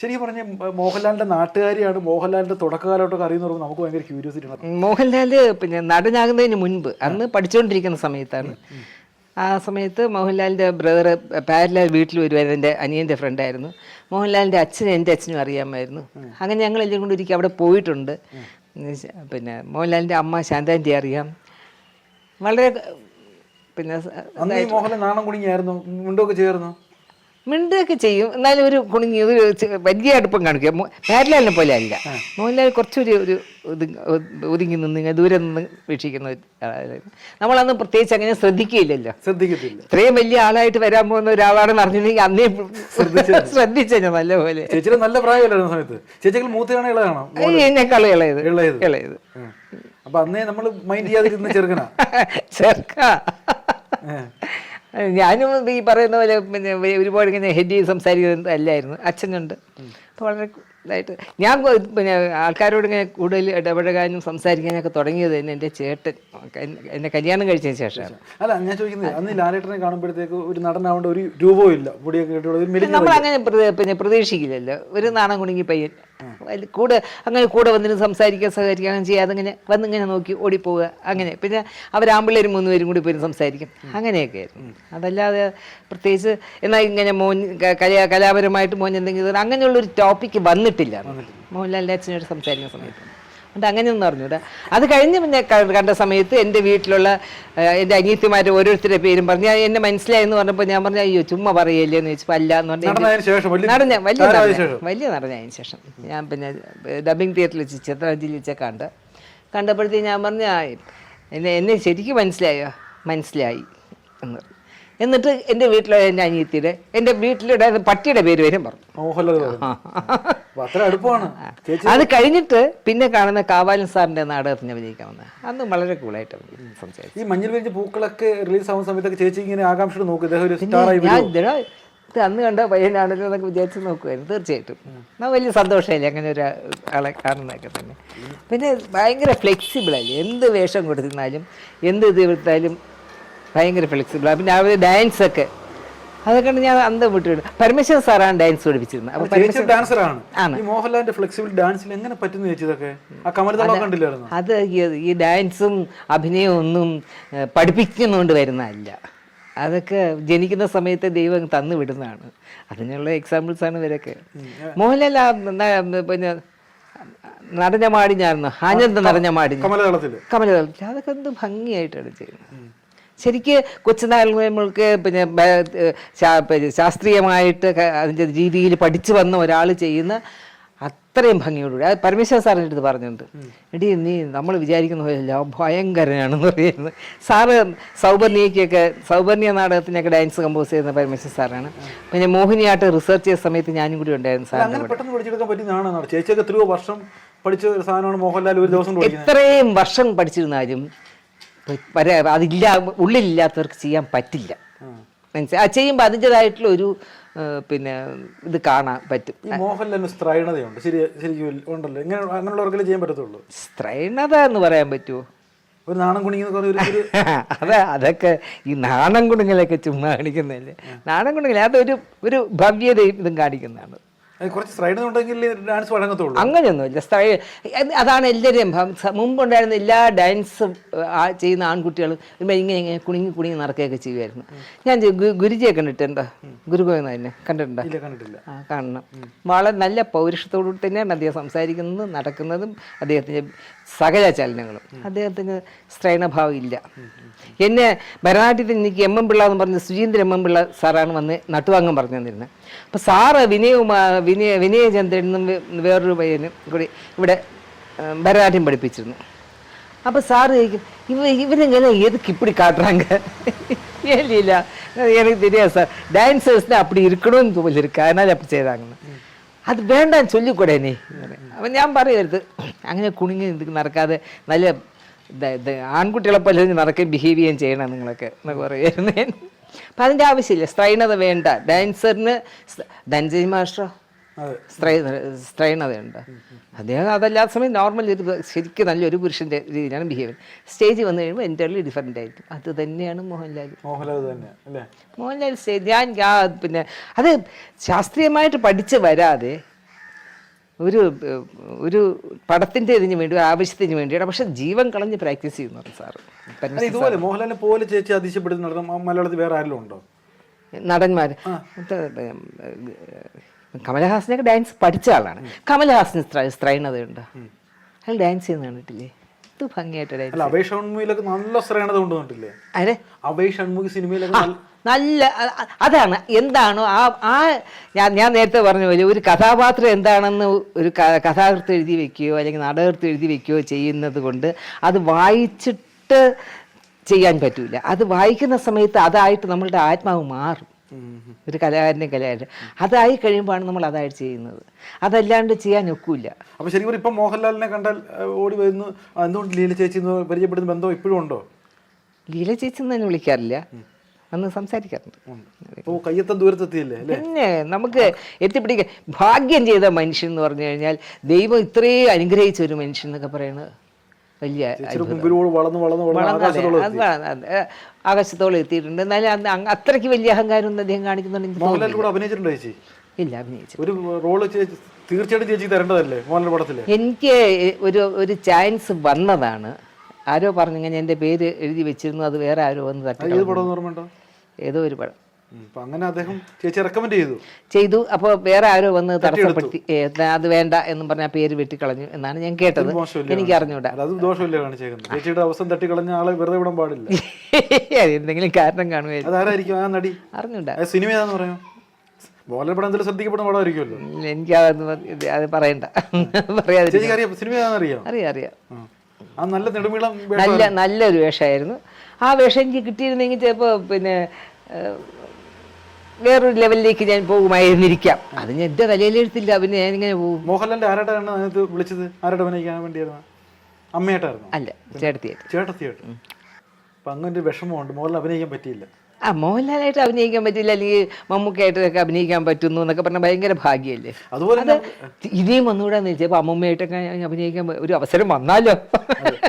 ശരിക്കും പറഞ്ഞ മോഹൻലാലിന്റെ നാട്ടുകാരിയാണ് മോഹൻലാലിന്റെ തുടക്കകാലോട്ടൊക്കെ അറിയുന്ന പറയുമ്പോൾ നമുക്ക് ഭയങ്കര ക്യൂരിയോസിറ്റി ആണ് മോഹൻലാൽ പിന്നെ നടനാകുന്നതിന് മുൻപ് അന്ന് പഠിച്ചുകൊണ്ടിരിക്കുന്ന സമയത്താണ്. ആ സമയത്ത് മോഹൻലാലിന്റെ ബ്രദർ പാരലാൽ വീട്ടിൽ വരുമായിരുന്നു എന്റെ അനിയന്റെ ഫ്രണ്ടായിരുന്നു മോഹൻലാലിന്റെ അച്ഛനും എന്റെ അച്ഛനും അറിയാമായിരുന്നു. അങ്ങനെ ഞങ്ങൾ എല്ലാം കൊണ്ട് ഒരിക്കൽ അവിടെ പോയിട്ടുണ്ട്. പിന്നെ മോഹൻലാലിന്റെ അമ്മ ശാന്താന്റെ അറിയാം. വളരെ പിന്നെ നാണം കുടുങ്ങിയായിരുന്നു. മുണ്ടൊക്കെ ചേർന്നു? മിണ്ടുകയൊക്കെ ചെയ്യും. എന്നാലും ഒരു കുണുങ്ങി ഒരു വലിയ അടുപ്പം കാണിക്കുക. മോഹൻലാലിനെ പോലെ അല്ല. മോഹൻലാൽ കുറച്ചൊരു ഒരു ഒതുങ്ങി നിന്ന് ദൂരെ നിന്ന് വീക്ഷിക്കുന്ന നമ്മളന്ന് പ്രത്യേകിച്ച് അങ്ങനെ ശ്രദ്ധിക്കുകയില്ലല്ലോ. ശ്രദ്ധിക്കത്തില്ല. ഇത്രയും വലിയ ആളായിട്ട് വരാൻ പോകുന്ന ഒരാളാണെന്ന് അറിഞ്ഞിട്ടുണ്ടെങ്കിൽ അന്നേ ശ്രദ്ധിച്ചു നല്ലപോലെ ചേച്ചിയുടെ നല്ല പ്രായമല്ലായിരുന്നു സമയത്ത്. ചേച്ചികൾ മൂത്തയാണോ ഇളയാണോ എന്നെക്കാൾ ഇളയത്. ഇളയത്. ഇളയത്. ഉം. അപ്പൊ അന്നേ നമ്മൾ മൈൻഡ് ചെയ്യാതിരുന്ന ചെറുക്കനാ? ചെറുക്ക. ഞാനും ഈ പറയുന്ന പോലെ പിന്നെ ഒരുപാട് ഇങ്ങനെ ഹെഡ് സംസാരിക്കുന്നത് അല്ലായിരുന്നു അച്ഛനുണ്ട്. അപ്പോൾ വളരെ ഇതായിട്ട്. ഞാൻ പിന്നെ ആൾക്കാരോട് ഇങ്ങനെ കൂടുതൽ ഇടപഴകാനും സംസാരിക്കാനൊക്കെ തുടങ്ങിയത് തന്നെ എന്റെ ചേട്ടൻ. എന്നെ- കല്യാണം കഴിച്ചതിന് ശേഷമാണ്. അല്ല ഞാൻ ചോദിക്കുന്നത് അന്ന് ലാലേട്ടനെ കാണുമ്പോഴത്തേക്ക് ഒരു നടനാവേണ്ട ഒരു രൂപവും ഇല്ല. മുടിയൊക്കെ കെട്ടിയുള്ള നമ്മൾ അങ്ങനെ പിന്നെ പ്രതീക്ഷിക്കില്ലല്ലോ. ഒരു നാണം കുണുങ്ങി പയ്യൻ. കൂടെ അങ്ങനെ കൂടെ വന്നിട്ട് സംസാരിക്കാൻ സഹകരിക്കുക അങ്ങനെ ചെയ്യാതെ അങ്ങനെ വന്നിങ്ങനെ നോക്കി ഓടിപ്പോവുക. അങ്ങനെ. പിന്നെ അവരാമ്പിള്ളേരും മൂന്ന് പേരും കൂടി പോയി സംസാരിക്കും. അങ്ങനെയൊക്കെ ആയിരുന്നു. അതല്ലാതെ പ്രത്യേകിച്ച് എന്നാൽ ഇങ്ങനെ മോൻ കലാപരമായിട്ട് മോൻ എന്തെങ്കിലും അങ്ങനെയുള്ളൊരു ടോപ്പിക്ക് വന്നിട്ടില്ല. മോഹൻലാലിന്റെ അച്ഛനോട് സംസാരിക്കുന്ന സമയത്ത്. അതുകൊണ്ട് അങ്ങനെയൊന്നും അറിഞ്ഞൂടാ. അത് കഴിഞ്ഞ് പിന്നെ കണ്ട സമയത്ത് എന്റെ വീട്ടിലുള്ള എന്റെ അനിയത്തിമാർ ഓരോരുത്തരുടെ പേരും പറഞ്ഞ് എന്നെ മനസ്സിലായെന്ന് പറഞ്ഞപ്പോൾ ഞാൻ പറഞ്ഞു അയ്യോ ചുമ്മാ പറയല്ലേ? എന്ന് ചോദിച്ചപ്പോൾ അല്ല എന്ന് പറഞ്ഞു നടന്നതിന് നടന്ന വലിയ. വലിയ നടനതിന് ശേഷം. ഞാൻ പിന്നെ ഡബിങ് തിയേറ്ററിൽ വെച്ച് ചിത്രാഞ്ജലി വെച്ച കണ്ട്. കണ്ടപ്പോഴത്തേക്ക് ഞാൻ പറഞ്ഞു "ആ, എന്നെ എന്നെ ശരിക്കും മനസ്സിലായോ? മനസ്സിലായി എന്ന് പറഞ്ഞു. എന്നിട്ട് എന്റെ വീട്ടിലെ എന്റെ അനിയത്തിയുടെ എന്റെ വീട്ടിലെ പട്ടിയുടെ പേര് വരും പറഞ്ഞു അത് കഴിഞ്ഞിട്ട് പിന്നെ കാണുന്ന കാവാലൻ സാറിന്റെ നാടകത്തിന് അഭിനയിക്കാൻ വന്നത്. അന്ന് വളരെ കൂളായിട്ട് സംസാരിച്ചു. ഈ മഞ്ഞിൽ വിരിഞ്ഞ പൂക്കളൊക്കെ റിലീസ് ആവുന്ന സമയത്തൊക്കെ ചേച്ചി ഇങ്ങനെ ആകാംക്ഷയോട് നോക്കും. ഇദ്ദേഹം ഒരു സ്റ്റാർ ആയി ഞാൻ ഇതിടാ ഇത് അന്ന് കണ്ട പയ്യനാണല്ലോ എന്നൊക്കെ വിചാരിച്ച് നോക്കുമായിരുന്നു തീർച്ചയായിട്ടും. എന്നാൽ വലിയ സന്തോഷമല്ലേ അങ്ങനെ ഒരു ആളെ കാണുന്നതൊക്കെ തന്നെ. പിന്നെ ഭയങ്കര ഫ്ലെക്സിബിളല്ലേ എന്ത് വേഷം കൊടുത്തിരുന്നാലും എന്ത് ഇത് എടുത്താലും ഭയങ്കര ഫ്ലെക്സിബിളാണ് പിന്നെ അവർ ഡാൻസൊക്കെ അതൊക്കെ കണ്ട് ഞാൻ അന്തം വിട്ടു പരമേശ്വരൻ സാറാണ് ഡാൻസ് പഠിപ്പിച്ചിരുന്നത്. ഡാൻസർ ആണ്. മോഹൻലാലിന്റെ ഫ്ലെക്സിബിൾ ഡാൻസിൽ എങ്ങനെ പറ്റുന്നു ചേച്ചി ഇതൊക്കെ? ആ കമലതളം കണ്ടില്ലായിരുന്നു? അത് ഈ- ഡാൻസും അഭിനയവും ഒന്നും പഠിപ്പിക്കുന്നോണ്ട് വരുന്നതല്ല. അതൊക്കെ ജനിക്കുന്ന സമയത്ത് ദൈവം തന്നു വിടുന്നതാണ്. അതിനുള്ള എക്സാമ്പിൾസ് ആണ് ഇവരൊക്കെ. മോഹൻലാൽ പിന്നെ നടഞ്ഞ മാടിഞ്ഞായിരുന്നു ആനന്ദ നടഞ്ഞ മാടിഞ്ഞ കമലതളത്തിൽ അതൊക്കെ എന്ത് ഭംഗിയായിട്ടാണ് ചെയ്യുന്നത്. ശരിക്ക് കൊച്ചുനാൾ നമ്മൾക്ക് പിന്നെ ശാസ്ത്രീയമായിട്ട് അതിന്റെ രീതിയിൽ പഠിച്ചു വന്ന ഒരാൾ ചെയ്യുന്ന അത്രയും ഭംഗിയോടുകൂടി. അത് പരമേശ്വര സാറിന്റെ അടുത്ത് പറഞ്ഞിട്ടുണ്ട്. എടി നീ നമ്മൾ വിചാരിക്കുന്ന പോലെയല്ല ഭയങ്കരനാണെന്ന് പറയുന്നത്. സാറ് സൗപർണിയയ്ക്കൊക്കെ സൗപർണിയ നാടകത്തിനൊക്കെ ഡാൻസ് കമ്പോസ് ചെയ്യുന്ന പരമേശ്വര സാറാണ്. പിന്നെ മോഹിനിയാട്ട് റിസർച്ച് ചെയ്ത സമയത്ത് ഞാനും കൂടി ഉണ്ടായിരുന്നു സാർ അങ്ങനെ പെട്ടെന്ന് പഠിച്ചെടുക്കാൻ പറ്റുന്നതാണ് ചേച്ചിയൊക്കെ എത്രയോ വർഷം പഠിച്ച ഒരു സാധനമാണ് മോഹൻലാൽ ഒരു ദിവസം കൊണ്ട് പഠിക്കുന്നത് എത്രയും വർഷം പഠിച്ചിരുന്നാലും വരെ അതില്ല ഉള്ളിലില്ലാത്തവർക്ക് ചെയ്യാൻ പറ്റില്ല. മനസ്സിലായി അത് ചെയ്യുമ്പോൾ അതിന്റെതായിട്ടുള്ള ഒരു പിന്നെ ഇത് കാണാൻ പറ്റും. ഈ മോഹൻലാലിന് സ്ത്രൈണതയുണ്ട്. ശരി ശരിക്കും ഉണ്ടല്ലോ. ഇങ്ങനെ അങ്ങനെയുള്ളവർക്കല്ലേ ചെയ്യാൻ പറ്റത്തുള്ളൂ? സ്ത്രൈണത എന്ന് പറയാൻ പറ്റുമോ ഒരു നാണം ഒരു അതൊക്കെ ഈ നാണം കുണുങ്ങലൊക്കെ ചുമ്മാ കാണിക്കുന്നതല്ലേ? നാണം കുണുങ്ങൾ അതൊരു ഒരു ഭവ്യതയും ഇതും കാണിക്കുന്നതാണ്. അത് കുറച്ച് സ്ട്രൈഡ് ഉണ്ടെങ്കിൽ ഡാൻസ് വഴങ്ങത്തുള്ളൂ. അങ്ങനെയൊന്നുമില്ല. സ്ട്രൈഡ് അതാണ് സ- മുമ്പുണ്ടായിരുന്ന എല്ലാ ഡാൻസും ചെയ്യുന്ന ആൺകുട്ടികളും ഇങ്ങനെ ഇങ്ങനെ കുണിങ്ങി കുണിങ്ങി നടക്കുകയൊക്കെ ചെയ്യുമായിരുന്നു. ഞാൻ ഗുരുജിയെ കണ്ടിട്ടുണ്ടോ? ഗുരുഗോയെന്ന് തന്നെ കണ്ടിട്ടുണ്ടോ? ആ കാണണം. വളരെ നല്ല പൗരുഷത്തോടു തന്നെയാണ് അദ്ദേഹം സംസാരിക്കുന്നതും നടക്കുന്നതും അദ്ദേഹത്തിന്റെ സകല ചലനങ്ങളും അദ്ദേഹത്തിന് സ്ത്രൈണഭാവം ഇല്ല എന്നെ ഭരതനാട്യത്തിൽ എനിക്ക് എം എം പിള്ള എന്ന് പറഞ്ഞ സുജീന്ദ്രൻ എം എം പിള്ള സാറാണ് വന്ന് നട്ടുവാങ്ങാൻ പറഞ്ഞു തന്നിരുന്നത് അപ്പോൾ സാറ് വിനയകുമാ വിനയ വിനയചന്ദ്രൻ എന്നും വേ- വേറൊരു പയ്യനും കൂടി ഇവിടെ ആ, ഭരതനാട്യം പഠിപ്പിച്ചിരുന്നു അപ്പോൾ സാറ് ചോദിക്കും ഇവ ഇവരെങ്ങനെ எதுக்கு இப்படி காட்டுறாங்க இல்ல எனக்கு தெரியாது சார் டான்சர்ஸ்ல அப்படி இருக்கணும்னு போல இருக்கு அதனால அப்படி செய்கிறாங்கன்னு അത് വേണ്ടാന്ന് ചൊല്ലിക്കൂടെ നീ? അപ്പം ഞാൻ പറയരുത്. അങ്ങനെ കുണിങ്ങി നടക്കാതെ നല്ല ആൺകുട്ടികളെ പോലെ നടക്കുകയും ബിഹേവ് ചെയ്യുകയും ചെയ്യണം നിങ്ങളൊക്കെ എന്നൊക്കെ പറയുമായിരുന്നു അപ്പം അതിന്റെ ആവശ്യമില്ല. സ്ത്രൈണത വേണ്ട. ഡാൻസറിന് ധനജയ് സ്ത്രൈ സ്ത്രൈണതയുണ്ട്. അദ്ദേഹം അതല്ലാത്ത സമയം നോർമൽ ഒരു ശരിക്കും നല്ലൊരു പുരുഷന്റെ രീതിയിലാണ് ബിഹേവിയർ സ്റ്റേജ് വന്നു കഴിയുമ്പോൾ എന്റർലി ഡിഫറെന്റ് ആയിരിക്കും. അത് തന്നെയാണ് മോഹൻലാൽ. മോഹൻലാൽ തന്നെ അല്ലേ? മോഹൻലാൽ സ്റ്റേജ് ഞാൻ പിന്നെ അത് ശാസ്ത്രീയമായിട്ട് പഠിച്ച് വരാതെ ഒരു ഒരു പടത്തിന്റെ ഇതിന് വേണ്ടി ആവശ്യത്തിന് വേണ്ടിയാണ്. പക്ഷെ ജീവൻ കളഞ്ഞ് പ്രാക്ടീസ് ചെയ്യുന്നുണ്ട് സാറ്. ഇതുപോലെ മോഹൻലാലിനെ പോലെ ചേച്ചി അതിശയപ്പെടുന്ന മലയാളത്തിൽ വേറെ ആരെങ്കിലും ഉണ്ടോ? നടന്മാർ കമലഹാസനൊക്കെ ഡാൻസ് പഠിച്ച ആളാണ്. കമലഹാസൻ സ്ത്ര- സ്ത്രൈണതയുണ്ട്? അയാൾ ഡാൻസ് ചെയ്യുന്ന കണ്ടിട്ടില്ലേ? ഇത് ഭംഗിയായിട്ട് ഡാൻസ് അല്ല ഷൺമുഖിലൊക്കെ നല്ല ശ്രേണത കൊണ്ടുവന്നിട്ടില്ലേ അതെ അഭയ് ഷൺമുഖി സിനിമയിലൊക്കെ നല്ല അതാണ്. എന്താണോ ആ ആ ഞാൻ ഞാൻ നേരത്തെ പറഞ്ഞ പോലെ ഒരു കഥാപാത്രം എന്താണെന്ന് ഒരു കഥാകൃത്ത് എഴുതി വെക്കുകയോ അല്ലെങ്കിൽ നാടകൃത്ത് എഴുതി വെക്കുകയോ ചെയ്യുന്നത് കൊണ്ട് അത് വായിച്ചിട്ട് ചെയ്യാൻ പറ്റൂല. അത് വായിക്കുന്ന സമയത്ത് അതായിട്ട് നമ്മളുടെ ആത്മാവ് മാറും. ഒരു കലാകാരന്റെ കലാകാരൻ. അതായി കഴിയുമ്പോഴാണ് നമ്മൾ അതായിട്ട് ചെയ്യുന്നത്. അതല്ലാണ്ട് ചെയ്യാൻ ഒക്കില്ല. അപ്പൊ ശരി ഇപ്പൊ മോഹൻലാലിനെ കണ്ടാൽ ഓടി വരുന്നു. എന്തുകൊണ്ട് ലീല ചേച്ചി എന്ന് പരിചയപ്പെടുന്ന ബന്ധം ഇപ്പോഴും ഉണ്ടോ? ലീല ചേച്ചി എന്ന് തന്നെ വിളിക്കാറില്ല. അന്ന് സംസാരിക്കാറുണ്ട്. അപ്പോൾ ദൂരത്തെത്തിയില്ലേ പിന്നെ നമുക്ക് എത്തിപ്പിടിക്കാൻ ഭാഗ്യം ചെയ്ത മനുഷ്യൻ എന്ന് പറഞ്ഞു കഴിഞ്ഞാൽ ദൈവം ഇത്രയും അനുഗ്രഹിച്ച ഒരു മനുഷ്യൻ എന്നൊക്കെ പറയുന്നത് വലിയ മുമ്പിലൂടെ വളർന്ന് വളർന്ന് വളർന്ന് ആകാശത്തോളം എത്തിയിട്ടുണ്ട്. എന്നാലും അന്ന് അത്രയ്ക്ക് വലിയ അഹങ്കാരം ഒന്നും അദ്ദേഹം കാണിക്കുന്നുണ്ട് എനിക്ക് മോഹൻലാൽ കൂടെ അഭിനയിച്ചിട്ടുണ്ടോ ചേച്ചി? ഇല്ല അഭിനയിച്ചു ഒരു റോൾ തീർച്ചയായിട്ടും ചേച്ചി തരേണ്ടതല്ലേ മോഹൻലാൽ പടത്തിൽ? എനിക്ക് ഒരു ഒരു ചാൻസ് വന്നതാണ്. ആരോ പറഞ്ഞു ഞാൻ എന്റെ പേര് എഴുതി വെച്ചിരുന്നു അത് വേറെ ആരോ വന്ന് തട്ടി ഏത് ഒരു പടം. അപ്പൊ അങ്ങനെ അദ്ദേഹം ചേച്ചി റെക്കമെൻഡ് ചെയ്തു. ചെയ്തു. അപ്പോൾ വേറെ ആരോ വന്ന് തടസ്സപ്പെടുത്തി. അത് വേണ്ട എന്നും പറഞ്ഞ പേര് വെട്ടിക്കളഞ്ഞു എന്നാണ് ഞാൻ കേട്ടത്. എനിക്ക് അറിഞ്ഞൂടാ. അത് ദോഷമല്ലേ കാണിച്ചേക്കുന്നത്. ചേച്ചിയുടെ അവസരം തട്ടിക്കളഞ്ഞ ആളെ വെറുതെ വിടാൻ പാടില്ല. എന്തെങ്കിലും കാരണം കാണുമായിരുന്നു അതാരായിരിക്കും ആ നടി? അറിഞ്ഞൂടാ. ആ സിനിമ ഏതാന്ന് പറയാം. മോഹൻലാൽ പടം എന്തെങ്കിലും ശ്രദ്ധിക്കപ്പെടുന്ന പടമായിരിക്കുമല്ലോ. എനിക്ക് അത് പറയണ്ട. സിനിമ അറിയാം? അറിയാം അറിയാം. ആ. നല്ല നെടുമീളം നല്ല നല്ലൊരു വേഷമായിരുന്നു. ആ വേഷം എനിക്ക് കിട്ടിയിരുന്നെങ്കിൽ ചിലപ്പോൾ പിന്നെ വേറൊരു ലെവലിലേക്ക് ഞാൻ പോകുമായിരുന്നിരിക്കാം. അത് ഞാൻ എന്റെ തലയിലെഴുത്തില്ല പിന്നെ ഞാൻ ഇങ്ങനെ പോകും. മോഹൻലാലിന്റെ ആരാട്ടാണ് അതിനകത്ത് വിളിച്ചത്? ആരോട് അഭിനയിക്കാൻ വേണ്ടിയായിരുന്നു? അമ്മയായിട്ടായിരുന്നു? അല്ല ചേട്ടത്തിയായിട്ട് ചേട്ടത്തിയായിട്ട് അപ്പൊ അങ്ങനെ വിഷമമുണ്ട്. മോഹൻലാൽ അഭിനയിക്കാൻ പറ്റിയില്ല. ആ മോഹൻലാലായിട്ട് അഭിനയിക്കാൻ പറ്റില്ല അല്ലെങ്കിൽ മമ്മൂക്കായിട്ടൊക്കെ അഭിനയിക്കാൻ പറ്റുന്നു എന്നൊക്കെ പറഞ്ഞാൽ ഭയങ്കര ഭാഗ്യമല്ലേ അതുപോലെ അത് ഇനിയും വന്നുകൂടാന്ന് ചോദിച്ചപ്പോൾ അമ്മൂമ്മയായിട്ടൊക്കെ അഭിനയിക്കാൻ ഒരു അവസരം വന്നാലോ?